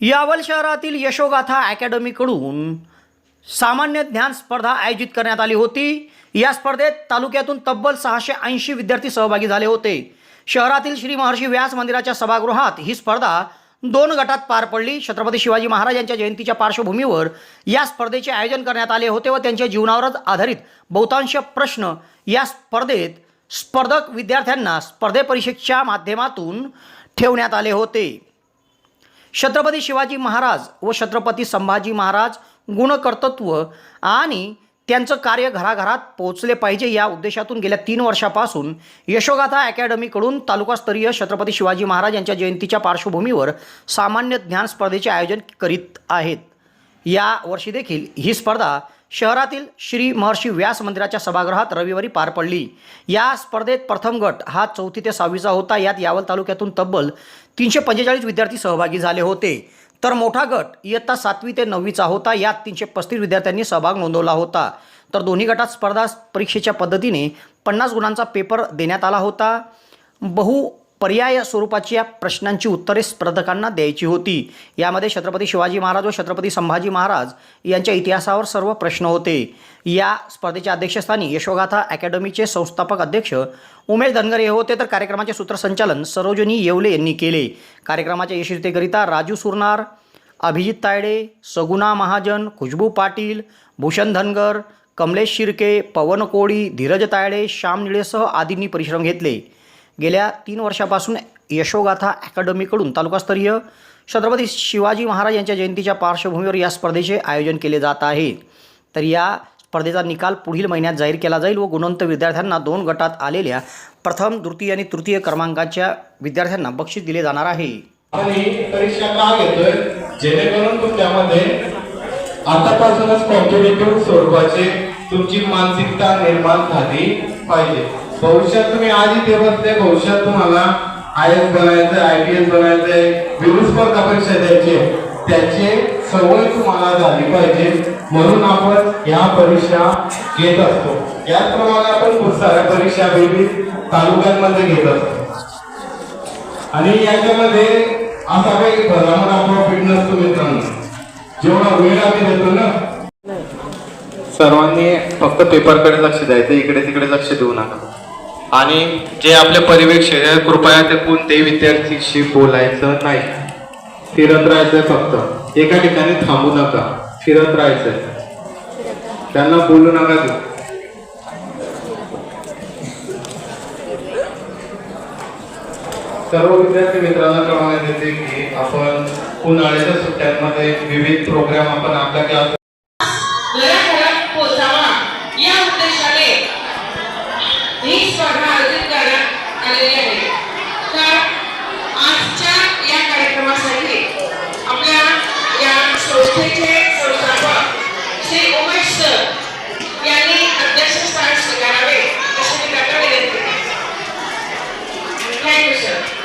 यावल शहरातील यशोगाथा अकॅडमीकडून सामान्य ज्ञान स्पर्धा आयोजित करण्यात आली होती. या स्पर्धेत तालुक्यातून तब्बल सहाशे ऐंशी विद्यार्थी सहभागी झाले होते. शहरातील श्री महर्षी व्यास मंदिराच्या सभागृहात ही स्पर्धा दोन गटात पार पडली. छत्रपती शिवाजी महाराज यांच्या जयंतीच्या पार्श्वभूमीवर या स्पर्धेचे आयोजन करण्यात आले होते व त्यांच्या जीवनावरच आधारित बहुतांश प्रश्न या स्पर्धेत स्पर्धक विद्यार्थ्यांना स्पर्धेपरीक्षेच्या माध्यमातून ठेवण्यात आले होते. छत्रपती शिवाजी महाराज व छत्रपती संभाजी महाराज गुणकर्तृत्व आणि त्यांचं कार्य घराघरात पोहोचले पाहिजे या उद्देशातून गेल्या तीन वर्षापासून यशोगाथा अकॅडमीकडून तालुकास्तरीय छत्रपती शिवाजी महाराज यांच्या जयंतीच्या पार्श्वभूमीवर सामान्य ज्ञान स्पर्धेचे आयोजन करीत आहेत. या वर्षी देखील ही स्पर्धा शहरातील श्री महर्षी व्यास मंदिराच्या सभागृहात रविवारी पार पडली. या स्पर्धेत प्रथम गट हा चौथी ते सहावीचा होता. यात यावल तालुक्यातून तब्बल तीनशे पंचेचाळीस विद्यार्थी सहभागी झाले होते. तर मोठा गट इयत्ता सातवी ते नववीचा होता. यात तीनशे पस्तीस विद्यार्थ्यांनी सहभाग नोंदवला होता. तर दोन्ही गटात स्पर्धा परीक्षेच्या पद्धतीने पन्नास गुणांचा पेपर देण्यात आला होता. बहु पर्याय स्वरूपाच्या प्रश्नांची उत्तरे स्पर्धकांना द्यायची होती. यामध्ये छत्रपती शिवाजी महाराज व छत्रपती संभाजी महाराज यांच्या इतिहासावर सर्व प्रश्न होते. या स्पर्धेच्या अध्यक्षस्थानी यशोगाथा अकॅडमीचे संस्थापक अध्यक्ष उमेश धनगर हे होते. तर कार्यक्रमाचे सूत्रसंचालन सरोजनी येवले यांनी केले. कार्यक्रमाच्या यशस्वीतेकरिता राजू सुरनार अभिजित तायडे सगुणा महाजन खुशबू पाटील भूषण धनगर कमलेश शिर्के पवन कोळी धीरज तायडे श्याम निळेसह आदींनी परिश्रम घेतले. गेल्या तीन वर्षापासून यशोगाथा अकॅडमीकडून तालुकास्तरीय छत्रपती शिवाजी महाराज यांच्या जयंतीच्या पार्श्वभूमीवर या स्पर्धेचे आयोजन केले जात आहे. तर या स्पर्धेचा निकाल पुढील महिन्यात जाहीर केला जाईल व गुणवंत विद्यार्थ्यांना दोन गटात आलेल्या प्रथम द्वितीय आणि तृतीय क्रमांकाच्या विद्यार्थ्यांना बक्षीस दिले जाणार आहे. आपण ही परीक्षा का घेतोय? जेणेकरून तुमच्यामध्ये आतापासूनच कॉम्पिटेटिव्ह स्वरूपाचे तुमची मानसिकता निर्माण झाली पाहिजे. भविष्यात तुम्ही आज इथे बसले भविष्यात तुम्हाला आय एस बनायचं आय पी एस बनायचंय विविध स्पर्धा परीक्षा द्यायची. त्याची सवय तुम्हाला झाली पाहिजे. म्हणून आपण या परीक्षा घेत असतो. याचप्रमाणे आपण खूप साऱ्या परीक्षा वेगळी तालुक्यांमध्ये घेत असतो. आणि याच्यामध्ये असा काही भलामण प्रॉफिट नसतो मित्रांनो. जेवढा वेळ आम्ही देतो ना. सर्वांनी फक्त पेपरकडे लक्ष द्यायचं इकडे तिकडे लक्ष देऊ नका. आणि जे आपले परिवेक्षक आहे कृपया ते कोणत्याही विद्यार्थीशी बोलायचं नाही. फिरत राहायचंय फक्त. एका ठिकाणी थांबू नका. फिरत राहायचंय. त्यांना बोलू नका देऊ. सर्व विद्यार्थी मित्रांना कळवण्यात येते की आपण उन्हाळ्याच्या सुट्ट्यांमध्ये विविध प्रोग्राम आपण आपल्या संस्थेचे संस्थापक श्री उमेश सर यांनी अध्यक्ष स्थान स्वीकारावे अशी मी थँक्यू सर